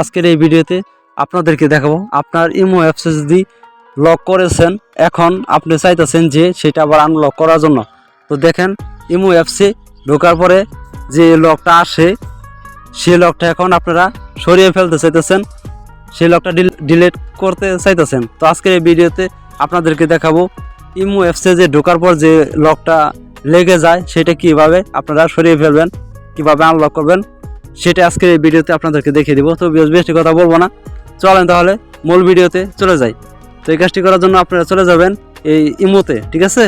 আজকের এই ভিডিওতে আপনাদেরকে দেখাবো আপনার ইমো অ্যাপসে যদি লক করেছেন, এখন আপনি চাইতেছেন যে সেটা আবার আনলক করার জন্য। তো দেখেন, ইমো অ্যাপসে ঢোকার পরে যে লকটা আসে, সেই লকটা এখন আপনারা সরিয়ে ফেলতে চাইতেছেন, সেই লকটা ডিলিট করতে চাইতেছেন। তো আজকের এই ভিডিওতে আপনাদেরকে দেখাবো ইমো অ্যাপসে যে ঢোকার পর যে লকটা লেগে যায়, সেটা কীভাবে আপনারা সরিয়ে ফেলবেন, কীভাবে আনলক করবেন সেটা আজকের এই ভিডিওতে আপনাদেরকে দেখিয়ে দিব। তো বেশ কথা বলব না। চলেন তাহলে মূল ভিডিওতে চলে যাই। তো এই কাজটি করার জন্য আপনারা চলে যাবেন এই ইমোতে, ঠিক আছে?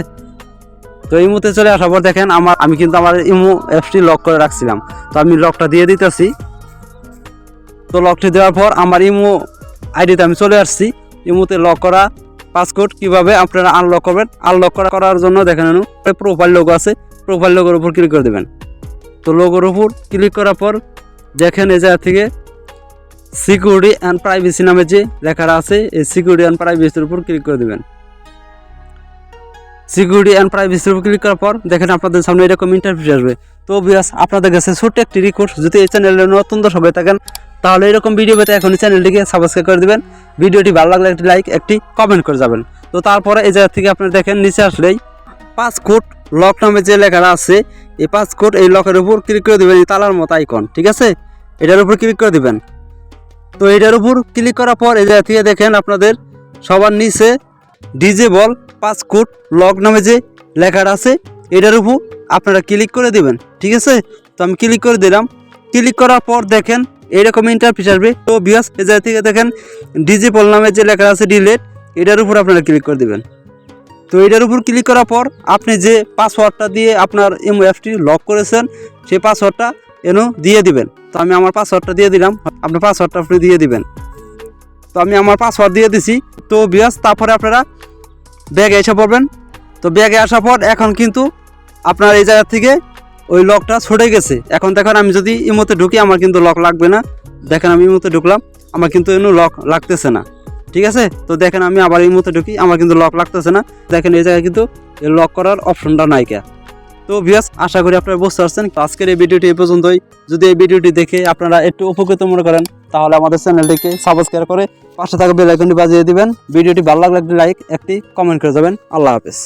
তো ইমোতে চলে আসার পর দেখেন আমার, আমি কিন্তু আমার ইমো অ্যাপসটি লক করে রাখছিলাম। তো আমি লকটা দিয়ে দিতেছি। তো লকটি দেওয়ার পর আমার ইমো আইডিতে আমি চলে আসছি। ইমোতে লক করা পাসকোড কীভাবে আপনারা আনলক করবেন? আনলক করা করার জন্য দেখেন প্রোফাইল লোগো আছে। প্রোফাইল লোগোর উপর ক্লিক করে দেবেন। তো লোগোর উপর ক্লিক করার পর দেখেন এই জায়গা থেকে সিকিউরিটি অ্যান্ড প্রাইভেসি নামে যে লেখাটা আছে, এই সিকিউরিটি অ্যান্ড প্রাইভেসির উপর ক্লিক করে দেবেন। সিকিউরিটি অ্যান্ড প্রাইভেসির উপর ক্লিক করার পর দেখেন আপনাদের সামনে এরকম ইন্টারভিউ আসবে। তো বিয়াস আপনাদের কাছে ছোট্ট একটি রিকোয়েস্ট যদি এই চ্যানেলে নতুন দর্শক হয়ে থাকেন, তাহলে এরকম ভিডিও পেতে এখন চ্যানেলটিকে সাবস্ক্রাইব করে দিবেন। ভিডিওটি ভালো লাগলে একটি লাইক একটি কমেন্ট করে যাবেন। তো তারপরে এই জায়গা থেকে আপনারা দেখেন, নিচে আসলেই কোড লক নামে যে লেখাটা আছে, এই কোড এই লকের উপর ক্লিক করে দেবেন এই তালার মতো আইকন ঠিক আছে? এটার উপর ক্লিক করে দেবেন। তো এটার উপর ক্লিক করার পর এই জায়গা থেকে দেখেন আপনাদের, সবার নিচে ডিজেবল কোড লক নামে যে লেখাটা আছে, এটার উপর আপনারা ক্লিক করে দিবেন, ঠিক আছে? তো আমি ক্লিক করে দিলাম। ক্লিক করার পর দেখেন এরকম ইন্টারফেস আসবে। তো বিয়াস এই জায়গা থেকে দেখেন ডিজেবল নামে যে লেখা আছে ডিলেট এটার উপর আপনারা ক্লিক করে দিবেন। তো এটার উপর ক্লিক করার পর আপনি যে পাসওয়ার্ডটা দিয়ে আপনার ইমো অ্যাপটি লক করেছেন, সেই পাসওয়ার্ডটা এনো দিয়ে দিবেন। তো আমি আমার পাসওয়ার্ডটা দিয়ে দিলাম আপনার পাসওয়ার্ডটা আপনি দিয়ে দিবেন। তো আমি আমার পাসওয়ার্ড দিয়ে দিছি। তো বিয়াস তারপরে আপনারা ব্যাগে এসে পড়বেন। তো ব্যাগে আসার পর এখন কিন্তু আপনার এই জায়গা থেকে ওই লকটা ছড়ে গেছে। এখন দেখেন আমি যদি ইমোতে ঢুকি, আমার কিন্তু লক লাগবে না। দেখেন আমি ইমোতে ঢুকলাম, আমার কিন্তু এনো লক লাগতেছে না। ঠিক আছে? তো দেখেন আমি আবার এই মতো ঢুকি, আমার কিন্তু লক লাগতেছে না। দেখেন এই জায়গায় কিন্তু লক করার অপশনটা নাইকা তো ভিয়াস আশা করি আপনারা বুঝতে পারছেন। আজকের এই ভিডিওটি এই পর্যন্তই। যদি এই ভিডিওটি দেখে আপনারা একটু উপকৃত মনে করেন, তাহলে আমাদের চ্যানেলটিকে সাবস্ক্রাইব করে পাশে থাকা বেলাইকনটি বাজিয়ে দিবেন। ভিডিওটি ভালো লাগলে একটি লাইক একটি কমেন্ট করে যাবেন। আল্লাহ হাফেজ।